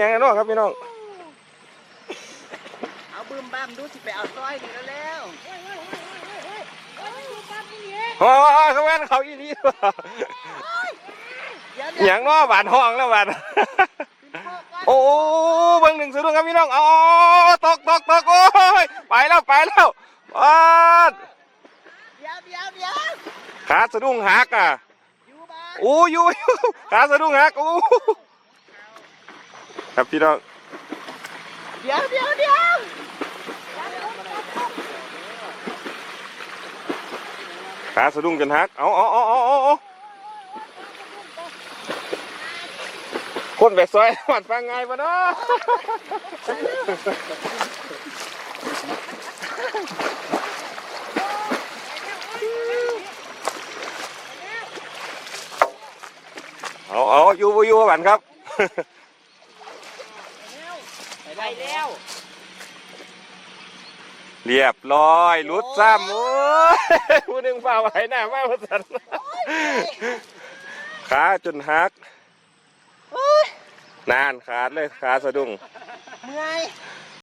อย่างนั้นเนาะครับพี่น้องเอาบึมบ้ามดูสิไปเอาซอยนี่แล้วแล้วโอ้เขาแม่นเขาอีนี่ว่ะเดี๋ยวอเดี๋ยวย่างเนาะบาดห้องแล้วบาดโอ้เบิ่งหนึ่งสะดุ้งครับพี่น้องอ๋อตกตกตกโอ้ยไปแล้วไปแล้วบาดเดี๋ยวเดี๋ยวเดี๋ยวขาสะดุ้งหักอะอยู่บ้านโอ้อยู่อยู่ขาสะดุ้งหักโอ้ ครับพี่น้อง เดี๋ยวเดี๋ยวเดี๋ยวขาสะดุ้งจนหักเอาเอาเอาเอาเอาเอาคนแบบซอยหมัดฟังไงปะเนาะเอาเอาอยู่บ่อยู่บันครับไป แล้ว เรียบร้อยรุดซ้ำโอ้ยผู้หนึ่งฝ่าไหวหน้ามาประสันขาจนหักโอ้ยนานขาดเลยขาสะดุ้งเมื่อย